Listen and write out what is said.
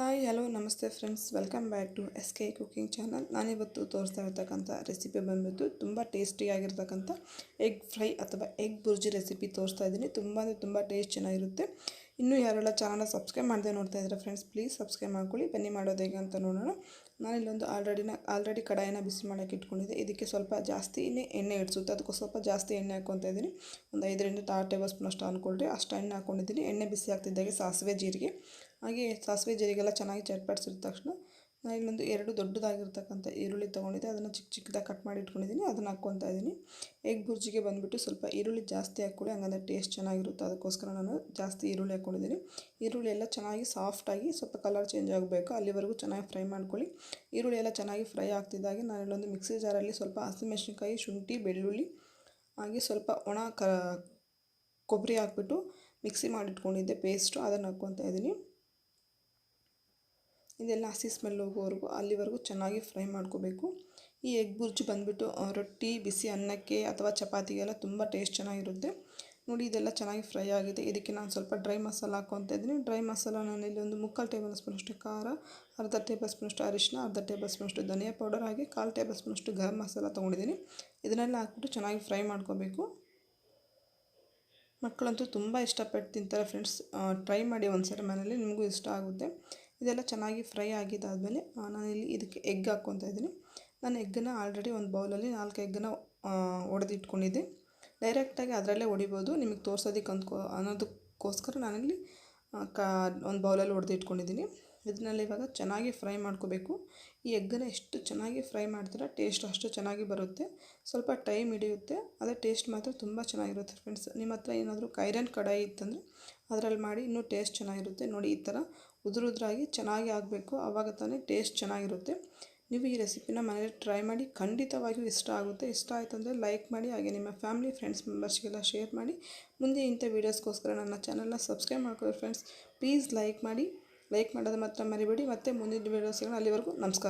Hi, hello, ನಮಸ್ತೆ friends. Welcome back to S K cooking channel. ನಾನಿವತ್ತು ತೋರಿಸ್ತಾ ಇರ್ತಕ್ಕಂಥ ರೆಸಿಪಿ ಬಂದ್ಬಿಟ್ಟು ತುಂಬ ಟೇಸ್ಟಿಯಾಗಿರ್ತಕ್ಕಂಥ ಎಗ್ ಫ್ರೈ ಅಥವಾ ಎಗ್ ಬುರ್ಜಿ ರೆಸಿಪಿ ತೋರಿಸ್ತಾ ಇದ್ದೀನಿ. ತುಂಬ ಅಂದರೆ ತುಂಬ ಟೇಸ್ಟ್ ಚೆನ್ನಾಗಿರುತ್ತೆ. ಇನ್ನೂ ಯಾರೆಲ್ಲ ಚಾನಲ್ನ ಸಬ್ಸ್ಕ್ರೈಬ್ ಮಾಡದೆ ನೋಡ್ತಾ ಇದ್ದಾರೆ ಫ್ರೆಂಡ್ಸ್ ಪ್ಲೀಸ್ ಸಬ್ಸ್ಕ್ರೈಬ್ ಮಾಡ್ಕೊಳ್ಳಿ. ಬನ್ನಿ ಮಾಡೋದು ಹೇಗೆ ಅಂತ ನೋಡೋಣ. ನಾನಿಲ್ಲೊಂದು ಆಲ್ರೆಡಿನ ಆಲ್ರೆಡಿ ಕಡಾಯಿನ ಬಿಸಿ ಮಾಡೋಕ್ಕೆ ಇಟ್ಕೊಂಡಿದ್ದೆ. ಇದಕ್ಕೆ ಸ್ವಲ್ಪ ಜಾಸ್ತಿನೇ ಎಣ್ಣೆ ಇಡಿಸುತ್ತೆ. ಅದಕ್ಕೆ ಸ್ವಲ್ಪ ಜಾಸ್ತಿ ಎಣ್ಣೆ ಹಾಕ್ಕೊತಾ ಇದ್ದೀನಿ. ಒಂದು ಐದರಿಂದ ಆರು ಟೇಬಲ್ ಸ್ಪೂನ್ ಅಷ್ಟು ಅಂದ್ಕೊಳ್ರಿ ಅಷ್ಟು ಎಣ್ಣೆ ಹಾಕ್ಕೊಂಡಿದ್ದೀನಿ. ಎಣ್ಣೆ ಬಿಸಿ ಆಗ್ತಿದ್ದಾಗೆ ಸಾಸಿವೆ, ಜೀರಿಗೆ. ಹಾಗೆ ಸಾಸಿವೆ, ಜೀರಿಗೆಲ್ಲ ಚೆನ್ನಾಗಿ ಚಟ್ಪಡಿಸಿದ ತಕ್ಷಣ ನಾನು ಇಲ್ಲೊಂದು ಎರಡು ದೊಡ್ಡದಾಗಿರ್ತಕ್ಕಂಥ ಈರುಳ್ಳಿ ತೊಗೊಂಡಿದ್ದೆ. ಅದನ್ನು ಚಿಕ್ಕ ಚಿಕ್ಕದಾಗಿ ಕಟ್ ಮಾಡಿ ಇಟ್ಕೊಂಡಿದ್ದೀನಿ ಅದನ್ನು ಹಾಕ್ಕೊತಾ ಇದ್ದೀನಿ ಎಗ್ ಬುರ್ಜಿಗೆ ಬಂದುಬಿಟ್ಟು ಸ್ವಲ್ಪ ಈರುಳ್ಳಿ ಜಾಸ್ತಿ ಹಾಕ್ಕೊಳ್ಳಿ. ಹಂಗಂದ್ರೆ ಟೇಸ್ಟ್ ಚೆನ್ನಾಗಿರುತ್ತೆ. ಅದಕ್ಕೋಸ್ಕರ ನಾನು ಜಾಸ್ತಿ ಈರುಳ್ಳಿ ಹಾಕ್ಕೊಂಡಿದ್ದೀನಿ ಈರುಳ್ಳಿ ಎಲ್ಲ ಚೆನ್ನಾಗಿ ಸಾಫ್ಟಾಗಿ ಸ್ವಲ್ಪ ಕಲರ್ ಚೇಂಜ್ ಆಗಬೇಕು. ಅಲ್ಲಿವರೆಗೂ ಚೆನ್ನಾಗಿ ಫ್ರೈ ಮಾಡ್ಕೊಳ್ಳಿ. ಈರುಳ್ಳಿ ಎಲ್ಲ ಚೆನ್ನಾಗಿ ಫ್ರೈ ಆಗ್ತಿದ್ದಾಗೆ ನಾನು ಇಲ್ಲೊಂದು ಮಿಕ್ಸಿ ಜಾರಲ್ಲಿ ಸ್ವಲ್ಪ ಹಸಿಮೆಣಸಿನ್ಕಾಯಿ ಶುಂಠಿ, ಬೆಳ್ಳುಳ್ಳಿ ಹಾಗೆ ಸ್ವಲ್ಪ ಒಣ ಕ ಕೊಬ್ಬರಿ ಹಾಕ್ಬಿಟ್ಟು ಮಿಕ್ಸಿ ಮಾಡಿಟ್ಕೊಂಡಿದ್ದೆ ಪೇಸ್ಟು ಅದನ್ನು ಹಾಕ್ಕೊತಾ ಇದ್ದೀನಿ ಇದೆಲ್ಲ ಹಸಿ ಸ್ಮೆಲ್ ಹೋಗೋವರೆಗೂ ಅಲ್ಲಿವರೆಗೂ ಚೆನ್ನಾಗಿ ಫ್ರೈ ಮಾಡ್ಕೋಬೇಕು. ಈ ಎಗ್ ಬುರ್ಜಿ ಬಂದುಬಿಟ್ಟು ರೊಟ್ಟಿ, ಬಿಸಿ ಅನ್ನಕ್ಕೆ ಅಥವಾ ಚಪಾತಿಗೆಲ್ಲ ತುಂಬ ಟೇಸ್ಟ್ ಚೆನ್ನಾಗಿರುತ್ತೆ. ನೋಡಿ, ಇದೆಲ್ಲ ಚೆನ್ನಾಗಿ ಫ್ರೈ ಆಗಿದೆ. ಇದಕ್ಕೆ ನಾನು ಸ್ವಲ್ಪ ಡ್ರೈ ಮಸಾಲ ಹಾಕ್ಕೊತ ಇದ್ದೀನಿ. ಡ್ರೈ ಮಸಾಲ ನಾನು ಇಲ್ಲಿ ಒಂದು ಮುಕ್ಕಾಲು ಟೇಬಲ್ ಸ್ಪೂನಷ್ಟು ಖಾರ, ಅರ್ಧ ಟೇಬಲ್ ಸ್ಪೂನಷ್ಟು ಅರಿಶಿನ ಅರ್ಧ ಟೇಬಲ್ ಸ್ಪೂನಷ್ಟು ಧನಿಯಾ ಪೌಡರ್ ಹಾಗೆ ಕಾಲು ಟೇಬಲ್ ಸ್ಪೂನಷ್ಟು ಗರಂ ಮಸಾಲ ತೊಗೊಂಡಿದ್ದೀನಿ. ಇದನ್ನೆಲ್ಲ ಹಾಕ್ಬಿಟ್ಟು ಚೆನ್ನಾಗಿ ಫ್ರೈ ಮಾಡ್ಕೋಬೇಕು. ಮಕ್ಕಳಂತೂ ತುಂಬ ಇಷ್ಟಪಟ್ಟು ತಿಂತಾರೆ ಫ್ರೆಂಡ್ಸ್ ಟ್ರೈ ಮಾಡಿ ಒಂದು ಸರಿ ಮನೇಲಿ ನಿಮಗೂ ಇಷ್ಟ ಆಗುತ್ತೆ. ಇದೆಲ್ಲ ಚೆನ್ನಾಗಿ ಫ್ರೈ ಆಗಿದ್ದಾದಮೇಲೆ ನಾನಿಲ್ಲಿ ಇದಕ್ಕೆ ಎಗ್ ಹಾಕ್ಕೊತಾ ಇದ್ದೀನಿ. ನಾನು ಎಗ್ಗನ್ನ ಆಲ್ರೆಡಿ ಒಂದು ಬೌಲಲ್ಲಿ ನಾಲ್ಕು ಎಗ್ಗನ್ನ ಒಡೆದಿಟ್ಕೊಂಡಿದ್ದೆ. ಡೈರೆಕ್ಟಾಗಿ ಅದರಲ್ಲೇ ಹೊಡಿಬೋದು ನಿಮಗೆ ತೋರ್ಸೋದಕ್ಕೆ ಅಂದ್ಕೋ, ಅನ್ನೋದಕ್ಕೋಸ್ಕರ ನಾನಿಲ್ಲಿ ಕಾ, ಒಂದು ಬೌಲಲ್ಲಿ ಹೊಡೆದಿಟ್ಕೊಂಡಿದ್ದೀನಿ ಇದನ್ನೆಲ್ಲ ಇವಾಗ ಚೆನ್ನಾಗಿ ಫ್ರೈ ಮಾಡ್ಕೋಬೇಕು. ಈ ಎಗ್ಗನ್ನ ಎಷ್ಟು ಚೆನ್ನಾಗಿ ಫ್ರೈ ಮಾಡ್ತೀರ, ಟೇಸ್ಟ್ ಅಷ್ಟು ಚೆನ್ನಾಗಿ ಬರುತ್ತೆ. ಸ್ವಲ್ಪ ಟೈಮ್ ಹಿಡಿಯುತ್ತೆ. ಅದೇ ಟೇಸ್ಟ್ ಮಾತ್ರ ತುಂಬ ಚೆನ್ನಾಗಿರುತ್ತೆ ಫ್ರೆಂಡ್ಸ್ ನಿಮ್ಮ ಹತ್ರ ಏನಾದರೂ ಕೈರನ್ ಕಡಾಯಿ ಇತ್ತಂದರೆ ಅದರಲ್ಲಿ ಮಾಡಿ ಇನ್ನೂ ಟೇಸ್ಟ್ ಚೆನ್ನಾಗಿರುತ್ತೆ. ನೋಡಿ ಈ ಥರ ಉದುರುದ್ರಾಗಿ ಚೆನ್ನಾಗಿ ಆಗಬೇಕು. ಆವಾಗ ತಾನೇ ಟೇಸ್ಟ್ ಚೆನ್ನಾಗಿರುತ್ತೆ. ನೀವು ಈ ರೆಸಿಪಿನ ಮನೇಲಿ ಟ್ರೈ ಮಾಡಿ, ಖಂಡಿತವಾಗಿಯೂ ಇಷ್ಟ ಆಗುತ್ತೆ. ಇಷ್ಟ ಆಯಿತು ಅಂದರೆ ಲೈಕ್ ಮಾಡಿ, ಹಾಗೆ ನಿಮ್ಮ ಫ್ಯಾಮಿಲಿ, ಫ್ರೆಂಡ್ಸ್, ಮೆಂಬರ್ಸ್ಗೆಲ್ಲ ಶೇರ್ ಮಾಡಿ. ಮುಂದೆ ಇಂಥ ವೀಡಿಯೋಸ್ಗೋಸ್ಕರ ನನ್ನ ಚಾನಲ್ನ ಸಬ್ಸ್ಕ್ರೈಬ್ ಮಾಡ್ಕೊಳ್ಳಿ, ಫ್ರೆಂಡ್ಸ್. ಪ್ಲೀಸ್ ಲೈಕ್ ಮಾಡಿ, ಲೈಕ್ ಮಾಡೋದು ಮಾತ್ರ ಮರಿಬೇಡಿ. ಮತ್ತು ಮುಂದಿನ ವೀಡಿಯೋಸ್ಗಳನ್ನ ಅಲ್ಲಿವರೆಗೂ ನಮಸ್ಕಾರ.